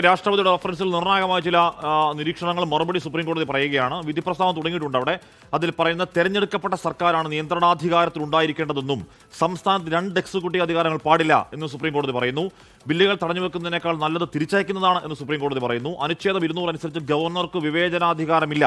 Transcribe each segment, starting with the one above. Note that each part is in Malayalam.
രാഷ്ട്രപതിയുടെ റഫറൻസിൽ നിർണായകമായ ചില നിരീക്ഷണങ്ങൾ മറുപടി സുപ്രീം കോടതി പറയുകയാണ്. വിധി പ്രസ്താവം തുടങ്ങിയിട്ടുണ്ട് അവിടെ. അതിൽ പറയുന്ന തെരഞ്ഞെടുക്കപ്പെട്ട സർക്കാരാണ് നിയന്ത്രണാധികാരത്തിൽ ഉണ്ടായിരിക്കേണ്ടതെന്നും സംസ്ഥാനത്ത് രണ്ട് എക്സിക്യൂട്ടീവ് അധികാരങ്ങൾ പാടില്ല എന്നും സുപ്രീം കോടതി പറയുന്നു. ബില്ലുകൾ തടഞ്ഞു വെക്കുന്നതിനേക്കാൾ നല്ലത് തിരിച്ചയക്കുന്നതാണ് എന്ന് സുപ്രീം കോടതി പറയുന്നു. അനുച്ഛേദം ഇരുന്നൂറ് അനുസരിച്ച് ഗവർണർക്ക് വിവേചനാധികാരമില്ല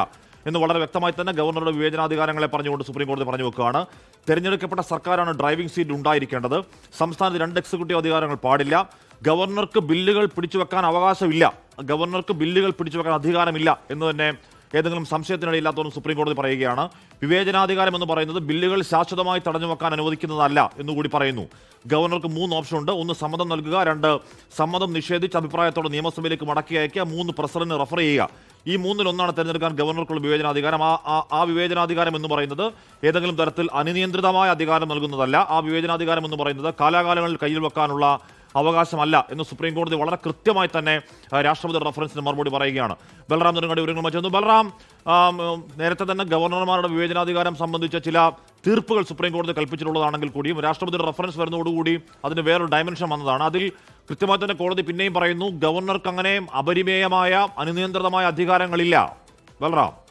എന്ന് വളരെ വ്യക്തമായി തന്നെ ഗവർണറുടെ വിവേചനാധികാരങ്ങളെ പറഞ്ഞുകൊണ്ട് സുപ്രീം കോടതി പറഞ്ഞു വെക്കുകയാണ്. തെരഞ്ഞെടുക്കപ്പെട്ട സർക്കാരാണ് ഡ്രൈവിംഗ് സീറ്റ് ഉണ്ടായിരിക്കേണ്ടത്. സംസ്ഥാനത്ത് രണ്ട് എക്സിക്യൂട്ടീവ് അധികാരങ്ങൾ പാടില്ല. ഗവർണർക്ക് ബില്ലുകൾ പിടിച്ചു വെക്കാൻ അവകാശമില്ല. ഗവർണർക്ക് ബില്ലുകൾ പിടിച്ചു വെക്കാൻ അധികാരമില്ല എന്ന് തന്നെ ഏതെങ്കിലും സംശയത്തിനിടയില്ലാത്തവരും സുപ്രീം കോടതി പറയുകയാണ്. വിവേചനാധികാരം എന്ന് പറയുന്നത് ബില്ലുകൾ ശാശ്വതമായി തടഞ്ഞു വെക്കാൻ അനുവദിക്കുന്നതല്ല എന്നുകൂടി പറയുന്നു. ഗവർണർക്ക് മൂന്ന് ഓപ്ഷൻ ഉണ്ട്. ഒന്ന് സമ്മതം നൽകുക രണ്ട് സമ്മതം നിഷേധിച്ച് അഭിപ്രായത്തോടെ നിയമസഭയിലേക്ക് മടക്കി അയക്കുക മൂന്ന് പ്രസിഡന്റ് റഫർ ചെയ്യുക. ഈ മൂന്നിലൊന്നാണ് തിരഞ്ഞെടുക്കാൻ ഗവർണർക്കുള്ള വിവേചനാധികാരം. ആ ആ- വിവേചനാധികാരം എന്ന് പറയുന്നത് ഏതെങ്കിലും തരത്തിൽ അനിയന്ത്രിതമായ അധികാരം നൽകുന്നതല്ല. ആ വിവേചനാധികാരം എന്ന് പറയുന്നത് കാലാകാലങ്ങളിൽ കയ്യിൽ വെക്കാനുള്ള അവകാശമല്ല എന്ന് സുപ്രീം കോടതി വളരെ കൃത്യമായി തന്നെ രാഷ്ട്രപതി റഫറൻസിന് മറുപടി പറയുകയാണ്. ബലറാം തുടങ്ങിയ വിവരങ്ങൾ മറ്റൊന്ന്. ബലറാം നേരത്തെ തന്നെ ഗവർണർമാരുടെ വിവേചനാധികാരം സംബന്ധിച്ച ചില തീർപ്പുകൾ സുപ്രീം കോടതി കൽപ്പിച്ചിട്ടുള്ളതാണെങ്കിൽ കൂടിയും രാഷ്ട്രപതിയുടെ റഫറൻസ് വരുന്നതോടുകൂടി അതിന് വേറൊരു ഡയമെൻഷൻ വന്നതാണ്. അതിൽ കൃത്യമായി തന്നെ കോടതി പിന്നെയും പറയുന്നു ഗവർണർക്ക് അങ്ങനെ അപരിമേയമായ അനിയന്ത്രിതമായ അധികാരങ്ങളില്ല. ബൽറാം.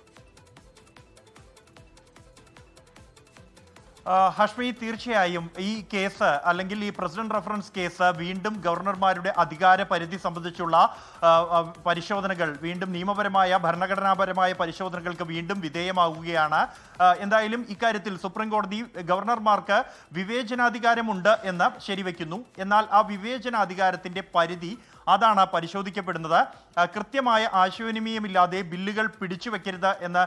ഹഷ്മി തീർച്ചയായും ഈ കേസ് അല്ലെങ്കിൽ ഈ പ്രസിഡന്റ് റഫറൻസ് കേസ് വീണ്ടും ഗവർണർമാരുടെ അധികാര പരിധി സംബന്ധിച്ചുള്ള പരിശോധനകൾ വീണ്ടും നിയമപരമായ ഭരണഘടനാപരമായ പരിശോധനകൾക്ക് വീണ്ടും വിധേയമാവുകയാണ്. എന്തായാലും ഇക്കാര്യത്തിൽ സുപ്രീം കോടതി ഗവർണർമാർക്ക് വിവേചനാധികാരമുണ്ട് എന്ന് ശരിവെക്കുന്നു. എന്നാൽ ആ വിവേചനാധികാരത്തിന്റെ പരിധി അതാണ് പരിശോധിക്കപ്പെടുന്നത്. കൃത്യമായ ആശയവിനിമയമില്ലാതെ ബില്ലുകൾ പിടിച്ചു വെക്കരുത് എന്ന്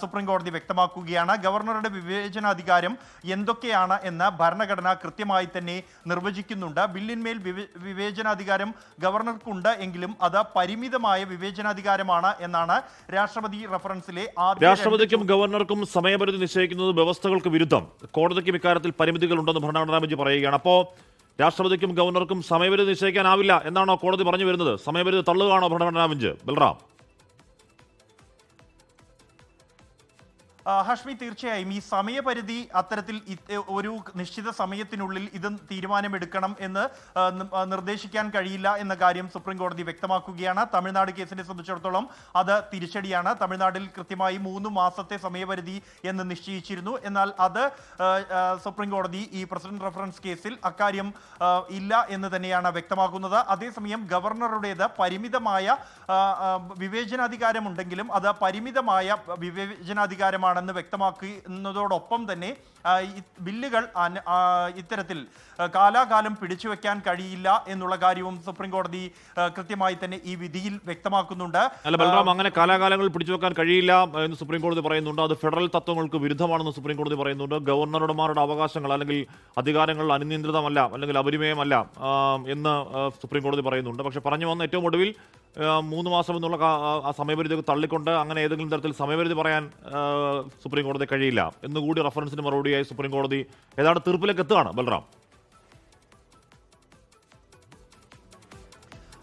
സുപ്രീം കോടതി വ്യക്തമാക്കുകയാണ്. ഗവർണറുടെ വിവേചനാധികാരം എന്തൊക്കെയാണ് എന്ന് ഭരണഘടന കൃത്യമായി തന്നെ നിർവചിക്കുന്നുണ്ട്. ബില്ലിന്മേൽ വിവേ- വിവേചനാധികാരം ഗവർണർക്കുണ്ട് എങ്കിലും അത് പരിമിതമായ വിവേചനാധികാരമാണ് എന്നാണ് രാഷ്ട്രപതി റഫറൻസിലെ രാഷ്ട്രപതിക്കും ഗവർണർക്കും സമയപരിധി നിശ്ചയിക്കുന്നത് വ്യവസ്ഥകൾക്ക് വിരുദ്ധം. കോടതിക്കും ഇക്കാര്യത്തിൽ പരിമിതികൾ ഉണ്ടെന്ന് ഭരണഘടനാ ബെഞ്ച് പറയുകയാണ്. അപ്പോൾ രാഷ്ട്രപതിക്കും ഗവർണർക്കും സമയപരിധി നിശ്ചയിക്കാനാവില്ല എന്നാണോ കോടതി പറഞ്ഞു വരുന്നത്? സമയപരിധി തള്ളുകയാണോ ഭരണഘടനാ ബെഞ്ച് ബൽറാം. ഹഷ്മി തീർച്ചയായും ഈ സമയപരിധി അത്തരത്തിൽ ഒരു നിശ്ചിത സമയത്തിനുള്ളിൽ ഇത് തീരുമാനമെടുക്കണം എന്ന് നിർദ്ദേശിക്കാൻ കഴിയില്ല എന്ന കാര്യം സുപ്രീം കോടതി വ്യക്തമാക്കുകയാണ്. തമിഴ്നാട് കേസിനെ സംബന്ധിച്ചിടത്തോളം അത് തിരിച്ചടിയാണ്. തമിഴ്നാട്ടിൽ കൃത്യമായി മൂന്ന് മാസത്തെ സമയപരിധി എന്ന് നിശ്ചയിച്ചിരുന്നു. എന്നാൽ അത് സുപ്രീം കോടതി ഈ പ്രസിഡന്റ് റഫറൻസ് കേസിൽ അക്കാര്യം ഇല്ല എന്ന് തന്നെയാണ് വ്യക്തമാക്കുന്നത്. അതേസമയം ഗവർണറുടേത് പരിമിതമായ വിവേചനാധികാരമുണ്ടെങ്കിലും അത് പരിമിതമായ വിവേചനാധികാരമാണെന്ന് വ്യക്തമാക്കുന്നതോടൊപ്പം തന്നെ ബില്ലുകൾ ഇത്തരത്തിൽ കാലാകാലം പിടിച്ചു വെക്കാൻ കഴിയില്ല എന്നുള്ള കാര്യവും സുപ്രീം കോടതി കൃത്യമായി തന്നെ ഈ വിധിയിൽ വ്യക്തമാക്കുന്നുണ്ട്. അല്ല ബലറാം അങ്ങനെ കാലാകാലങ്ങൾ പിടിച്ചു വെക്കാൻ കഴിയില്ല എന്ന് സുപ്രീം കോടതി പറയുന്നുണ്ട്. അത് ഫെഡറൽ തത്വങ്ങൾക്ക് വിരുദ്ധമാണെന്ന് സുപ്രീം കോടതി പറയുന്നുണ്ട്. ഗവർണർമാരുടെ അവകാശങ്ങൾ അല്ലെങ്കിൽ അധികാരങ്ങൾ അനിയന്ത്രിതമല്ല അല്ലെങ്കിൽ അപരിമയമല്ല എന്ന് സുപ്രീം കോടതി പറയുന്നുണ്ട്. പക്ഷെ പറഞ്ഞു വന്ന ഏറ്റവും ഒടുവിൽ മൂന്ന് മാസം എന്നുള്ള ആ- ആ സമയപരിധി തള്ളിക്കൊണ്ട് അങ്ങനെ ഏതെങ്കിലും തരത്തിൽ സമയപരിധി പറയാൻ സുപ്രീം കോടതി കഴിയില്ല. എന്നുകൂടി റഫറൻസിന് മറുപടിയായി സുപ്രീം കോടതി ഏതാണ്ട് തീർപ്പിലേക്ക് എത്തുകയാണ് ബൽറാം.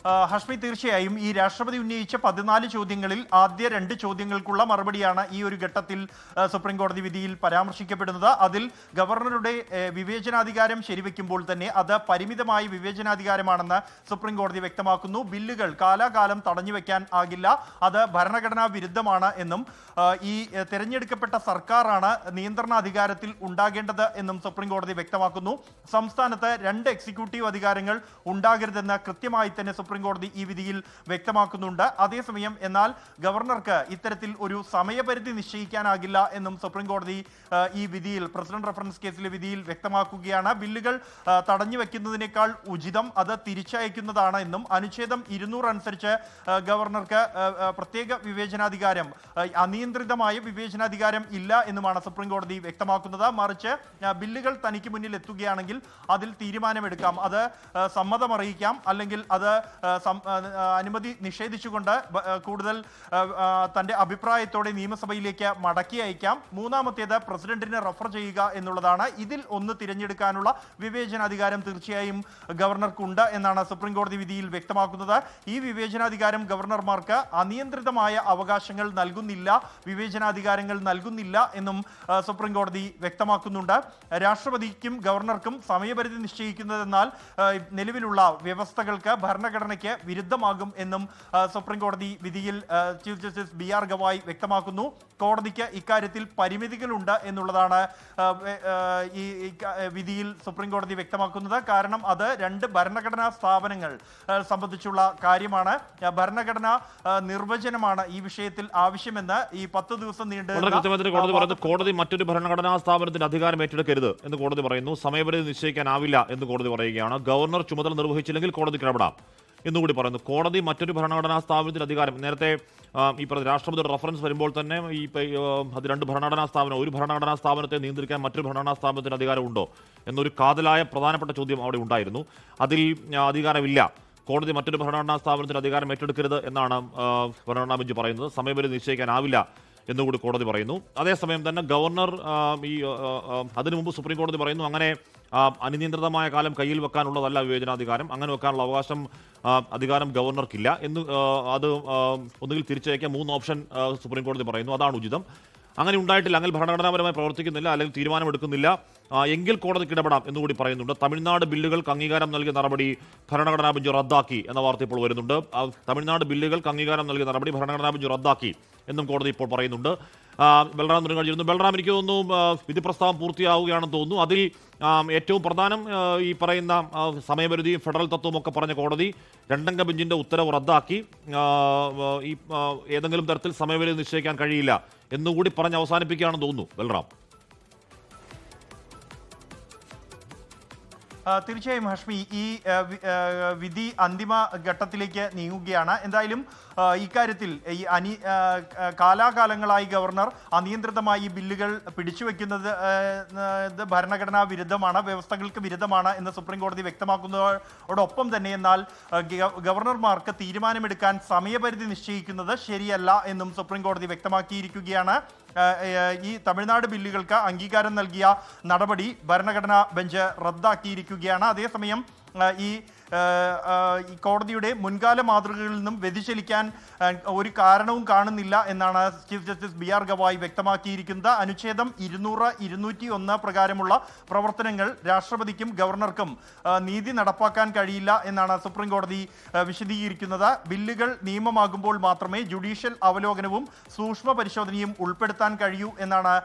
ഹഷ്മി തീർച്ചയായും ഈ രാഷ്ട്രപതി ഉന്നയിച്ച പതിനാല് ചോദ്യങ്ങളിൽ ആദ്യ രണ്ട് ചോദ്യങ്ങൾക്കുള്ള മറുപടിയാണ് ഈ ഒരു ഘട്ടത്തിൽ സുപ്രീം കോടതി വിധിയിൽ പരാമർശിക്കപ്പെടുന്നത്. അതിൽ ഗവർണറുടെ വിവേചനാധികാരം ശരിവെക്കുമ്പോൾ തന്നെ അത് പരിമിതമായ വിവേചനാധികാരമാണെന്ന് സുപ്രീം കോടതി വ്യക്തമാക്കുന്നു. ബില്ലുകൾ കാലാകാലം തടഞ്ഞു വെക്കാൻ ആകില്ല. അത് ഭരണഘടനാ വിരുദ്ധമാണ് എന്നും ഈ തിരഞ്ഞെടുക്കപ്പെട്ട സർക്കാരാണ് നിയന്ത്രണാധികാരത്തിൽ ഉണ്ടാകേണ്ടത് എന്നും സുപ്രീം കോടതി വ്യക്തമാക്കുന്നു. സംസ്ഥാനത്ത് രണ്ട് എക്സിക്യൂട്ടീവ് അധികാരങ്ങൾ ഉണ്ടാകരുതെന്ന് കൃത്യമായി തന്നെ സുപ്രീം കോടതി ഈ വിധിയിൽ വ്യക്തമാക്കുന്നുണ്ട്. അതേസമയം എന്നാൽ ഗവർണർക്ക് ഇത്തരത്തിൽ ഒരു സമയപരിധി നിശ്ചയിക്കാനാകില്ല എന്നും സുപ്രീംകോടതി ഈ വിധിയിൽ പ്രസിഡന്റ് റഫറൻസ് കേസിലെ വിധിയിൽ വ്യക്തമാക്കുകയാണ്. ബില്ലുകൾ തടഞ്ഞു വെക്കുന്നതിനേക്കാൾ ഉചിതം അത് തിരിച്ചയക്കുന്നതാണ് എന്നും അനുച്ഛേദം ഇരുന്നൂറ് അനുസരിച്ച് ഗവർണർക്ക് പ്രത്യേക വിവേചനാധികാരം അനിയന്ത്രിതമായ വിവേചനാധികാരം ഇല്ല എന്നുമാണ് സുപ്രീംകോടതി വ്യക്തമാക്കുന്നത്. മറിച്ച് ബില്ലുകൾ തനിക്ക് മുന്നിൽ എത്തുകയാണെങ്കിൽ അതിൽ തീരുമാനമെടുക്കാം. അത് സമ്മതമറിയിക്കാം. അല്ലെങ്കിൽ അത് അനുമതി നിഷേധിച്ചുകൊണ്ട് കൂടുതൽ തന്റെ അഭിപ്രായത്തോടെ നിയമസഭയിലേക്ക് മടക്കി അയക്കാം. മൂന്നാമത്തേത് പ്രസിഡന്റിനെ റഫർ ചെയ്യുക എന്നുള്ളതാണ്. ഇതിൽ ഒന്ന് തിരഞ്ഞെടുക്കാനുള്ള വിവേചനാധികാരം തീർച്ചയായും ഗവർണർക്കുണ്ട് എന്നാണ് സുപ്രീം കോടതി വിധിയിൽ വ്യക്തമാക്കുന്നത്. ഈ വിവേചനാധികാരം ഗവർണർമാർക്ക് അനിയന്ത്രിതമായ അവകാശങ്ങൾ നൽകുന്നില്ല വിവേചനാധികാരങ്ങൾ നൽകുന്നില്ല എന്നും സുപ്രീം കോടതി വ്യക്തമാക്കുന്നുണ്ട്. രാഷ്ട്രപതിക്കും ഗവർണർക്കും സമയപരിധി നിശ്ചയിക്കുന്നതെന്നാൽ നിലവിലുള്ള വ്യവസ്ഥകൾക്ക് ഭരണഘടന ഭരണഘടനയ്ക്ക് വിരുദ്ധമാകും എന്നും സുപ്രീം കോടതി വിധിയിൽ chief justice B R Gavai വ്യക്തമാക്കുന്നു. കോടതിക്ക് ഇക്കാര്യത്തിൽ പരിമിതികളുണ്ട് എന്നുള്ളതാണ് ഈ വിധിയിൽ സുപ്രീം കോടതി വ്യക്തമാക്കുന്നത്. കാരണം അത് രണ്ട് ഭരണഘടനാ സ്ഥാപനങ്ങൾ സംബന്ധിച്ചുള്ള കാര്യമാണ്. ഭരണഘടനാ നിർവചനമാണ് ഈ വിഷയത്തിൽ ആവശ്യമെന്ന് ഈ പത്ത് ദിവസം നീണ്ട കോടതി കോടതി മറ്റൊരു ഭരണഘടനാ സ്ഥാപനത്തിന്റെ അധികാരം ഏറ്റെടുക്കരുത് എന്ന് കോടതി പറയുന്നു. സമയപരിധി നിശ്ചയിക്കാനാവില്ല എന്ന് കോടതി പറയുകയാണ്. ഗവർണർ ചുമതല നിർവഹിച്ചില്ലെങ്കിൽ കോടതിക്ക് ഇടപെടാം. എന്നുകൂടി പറയുന്നു. കോടതി മറ്റൊരു ഭരണഘടനാ സ്ഥാപനത്തിൽ അധികാരം. നേരത്തെ ഈ പറഞ്ഞ രാഷ്ട്രപതിയുടെ റഫറൻസ് വരുമ്പോൾ തന്നെ ഈ അത് രണ്ട് ഭരണഘടനാ സ്ഥാപനം ഒരു ഭരണഘടനാ സ്ഥാപനത്തെ നിയന്ത്രിക്കാൻ മറ്റൊരു ഭരണഘടനാ സ്ഥാപനത്തിന് അധികാരമുണ്ടോ? എന്നൊരു കാതലായ പ്രധാനപ്പെട്ട ചോദ്യം അവിടെ ഉണ്ടായിരുന്നു. അതിൽ അധികാരമില്ല. കോടതി മറ്റൊരു ഭരണഘടനാ സ്ഥാപനത്തിന് അധികാരം ഏറ്റെടുക്കരുത് എന്നാണ് ഭരണഘടനാ ബെഞ്ച് പറയുന്നത്. സമയപരിധി നിശ്ചയിക്കാനാവില്ല എന്നുകൂടി കോടതി പറയുന്നു. അതേസമയം തന്നെ ഗവർണർ ഈ അതിനു മുമ്പ് സുപ്രീം കോടതി പറയുന്നു അങ്ങനെ അനിയന്ത്രിതമായ കാലം കയ്യിൽ വെക്കാനുള്ളതല്ല വിവേചനാധികാരം. അങ്ങനെ വെക്കാനുള്ള അവകാശം അധികാരം ഗവർണർക്കില്ല എന്ന് അത് ഒന്നുകിൽ തിരിച്ചയക്കാൻ മൂന്ന് ഓപ്ഷൻ സുപ്രീം കോടതി പറയുന്നു. അതാണ് ഉചിതം. അങ്ങനെ ഉണ്ടായിട്ടില്ല. അങ്ങനെ ഭരണഘടനാപരമായി പ്രവർത്തിക്കുന്നില്ല അല്ലെങ്കിൽ തീരുമാനമെടുക്കുന്നില്ല. എങ്കിൽ കോടതിക്ക് ഇടപെടാം എന്നുകൂടി പറയുന്നുണ്ട്. തമിഴ്നാട് ബില്ലുകൾക്ക് അംഗീകാരം നൽകിയ നടപടി ഭരണഘടനാ ബെഞ്ച് റദ്ദാക്കി എന്ന വാർത്ത ഇപ്പോൾ വരുന്നുണ്ട്. തമിഴ്നാട് ബില്ലുകൾക്ക് അംഗീകാരം നൽകിയ നടപടി ഭരണഘടനാ ബെഞ്ച് റദ്ദാക്കി എന്നും കോടതി ഇപ്പോൾ പറയുന്നുണ്ട്. ബൽറാം നെടുങ്ങാടിയിരുന്നു ബൽറാം എനിക്ക് തോന്നുന്നു വിധി പ്രസ്താവം പൂർത്തിയാവുകയാണെന്ന് തോന്നുന്നു. അതിൽ ഏറ്റവും പ്രധാനം ഈ പറയുന്ന സമയപരിധിയും സമയപരിധി ഫെഡറൽ തത്വവും ഒക്കെ പറഞ്ഞ കോടതി രണ്ടംഗ ബെഞ്ചിന്റെ ഉത്തരവ് റദ്ദാക്കി. ഈ ഏതെങ്കിലും തരത്തിൽ സമയപരിധി നിശ്ചയിക്കാൻ കഴിയില്ല എന്നുകൂടി പറഞ്ഞ് അവസാനിപ്പിക്കുകയാണെന്ന് തോന്നുന്നു ബൽറാം. തീർച്ചയായും ഹഷ്മി ഈ വിധി അന്തിമ ഘട്ടത്തിലേക്ക് നീങ്ങുകയാണ്. എന്തായാലും ഇക്കാര്യത്തിൽ ഈ അനി കാലാകാലങ്ങളായി ഗവർണർ അനിയന്ത്രിതമായി ബില്ലുകൾ പിടിച്ചു വയ്ക്കുന്നത് ഭരണഘടനാ വിരുദ്ധമാണ് വ്യവസ്ഥകൾക്ക് വിരുദ്ധമാണ് എന്ന് സുപ്രീം കോടതി വ്യക്തമാക്കുന്നതോടൊപ്പം തന്നെ എന്നാൽ ഗവർണർമാർക്ക് തീരുമാനമെടുക്കാൻ സമയപരിധി നിശ്ചയിക്കുന്നത് ശരിയല്ല എന്നും സുപ്രീം കോടതി വ്യക്തമാക്കിയിരിക്കുകയാണ്. ഈ തമിഴ്നാട് ബില്ലുകൾക്ക് അംഗീകാരം നൽകിയ നടപടി ഭരണഘടനാ ബെഞ്ച് റദ്ദാക്കിയിരിക്കുകയാണ്. അതേസമയം ഈ കോടതിയുടെ മുൻകാല മാതൃകകളിൽ നിന്നും വ്യതിചലിക്കാൻ ഒരു കാരണവും കാണുന്നില്ല എന്നാണ് chief justice B R Gavai വ്യക്തമാക്കിയിരിക്കുന്നത്. അനുച്ഛേദം ഇരുന്നൂറ് ഇരുന്നൂറ്റി ഒന്ന് പ്രകാരമുള്ള പ്രവർത്തനങ്ങൾ രാഷ്ട്രപതിക്കും ഗവർണർക്കും നീതി നടപ്പാക്കാൻ കഴിയില്ല എന്നാണ് സുപ്രീം കോടതി വിശദീകരിക്കുന്നത്. ബില്ലുകൾ നിയമമാകുമ്പോൾ മാത്രമേ ജുഡീഷ്യൽ അവലോകനവും സൂക്ഷ്മ പരിശോധനയും ഉൾപ്പെടുത്താൻ കഴിയൂ എന്നാണ്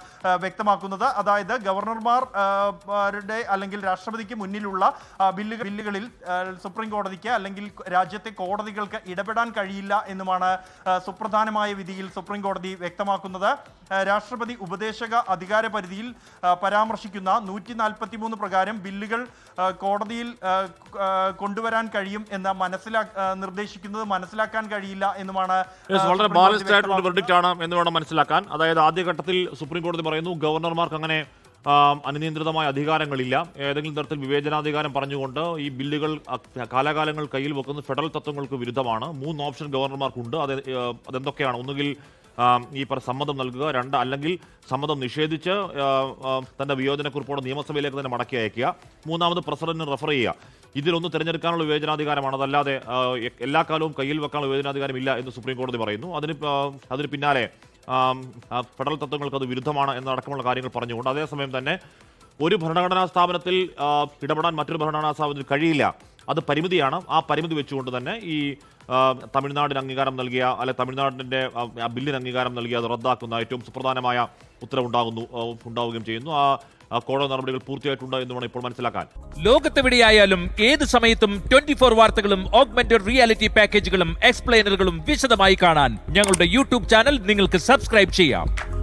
വ്യക്തമാക്കുന്നത്. അതായത് ഗവർണർമാർ അല്ലെങ്കിൽ രാഷ്ട്രപതിക്ക് മുന്നിലുള്ള ബില്ലുകൾ ബില്ലുകളിൽ സുപ്രീം കോടതിക്ക് അല്ലെങ്കിൽ രാജ്യത്തെ കോടതികൾക്ക് ഇടപെടാൻ കഴിയില്ല എന്നുമാണ് സുപ്രധാനമായ വിധിയിൽ സുപ്രീം കോടതി വ്യക്തമാക്കുന്നത്. രാഷ്ട്രപതി ഉപദേശക അധികാര പരിധിയിൽ പരാമർശിക്കുന്ന നൂറ്റി നാൽപ്പത്തി മൂന്ന് പ്രകാരം ബില്ലുകൾ കോടതിയിൽ കൊണ്ടുവരാൻ കഴിയും എന്ന് മനസ്സിലാ നിർദ്ദേശിക്കുന്നത് മനസ്സിലാക്കാൻ കഴിയില്ല എന്നുമാണ് വളരെ ബാലൻസ്ഡ് ആയിട്ടുള്ള വെർഡിക്റ്റ് ആണ് എന്ന് വേണം മനസ്സിലാക്കാൻ. അതായത് ആദ്യഘട്ടത്തിൽ സുപ്രീം കോടതി പറയുന്നു ഗവർണർമാർക്ക് അങ്ങനെ അനിയന്ത്രിതമായ അധികാരങ്ങളില്ല. ഏതെങ്കിലും തരത്തിൽ വിവേചനാധികാരം പറഞ്ഞുകൊണ്ട് ഈ ബില്ലുകൾ കാലാകാലങ്ങൾ കയ്യിൽ വെക്കുന്ന ഫെഡറൽ തത്വങ്ങൾക്ക് വിരുദ്ധമാണ്. മൂന്ന് ഓപ്ഷൻ ഗവർണർമാർക്കുണ്ട്. അത് അതെന്തൊക്കെയാണ്? ഒന്നുകിൽ ഈ പറ സമ്മതം നൽകുക രണ്ട് അല്ലെങ്കിൽ സമ്മതം നിഷേധിച്ച് തന്റെ വിയോജനക്കുറിപ്പോടെ നിയമസഭയിലേക്ക് തന്നെ മടക്കി അയക്കുക മൂന്നാമത് പ്രസിഡന്റിന് റെഫർ ചെയ്യുക. ഇതിലൊന്ന് തിരഞ്ഞെടുക്കാനുള്ള വിവേചനാധികാരമാണ്. അതല്ലാതെ എല്ലാ കാലവും കയ്യിൽ വെക്കാനുള്ള വിവേചനാധികാരം ഇല്ല എന്ന് സുപ്രീം കോടതി പറയുന്നു. അതിന് അതിന് പിന്നാലെ ഫെഡറൽ തത്വങ്ങൾക്ക് അത് വിരുദ്ധമാണ് എന്നടക്കമുള്ള കാര്യങ്ങൾ പറഞ്ഞുകൊണ്ട് അതേസമയം തന്നെ ഒരു ഭരണഘടനാ സ്ഥാപനത്തിൽ ഇടപെടാൻ മറ്റൊരു ഭരണഘടനാ സ്ഥാപനത്തിൽ കഴിയില്ല. അത് പരിമിതിയാണ്. ആ പരിമിതി വെച്ചുകൊണ്ട് തന്നെ ഈ തമിഴ്നാടിന് അംഗീകാരം നൽകിയ അല്ലെ തമിഴ്നാടിന്റെ ബില്ലിന് അംഗീകാരം നൽകിയ അത് റദ്ദാക്കുന്ന ഏറ്റവും സുപ്രധാനമായ ഉത്തരവുണ്ടാകുന്നു ഉണ്ടാവുകയും ചെയ്യുന്നു. ആ കോടതി നടപടികൾ പൂർത്തിയായിട്ടുണ്ട് എന്ന് വേണം ഇപ്പോൾ മനസ്സിലാക്കാൻ. ലോകത്തെവിടെയായാലും ഏത് സമയത്തും ട്വന്റി ഫോർ വാർത്തകളും ഓഗ്മെന്റഡ് റിയാലിറ്റി പാക്കേജുകളും എക്സ്പ്ലെയിനറുകളും വിശദമായി കാണാൻ ഞങ്ങളുടെ യൂട്യൂബ് ചാനൽ നിങ്ങൾക്ക് സബ്സ്ക്രൈബ് ചെയ്യാം.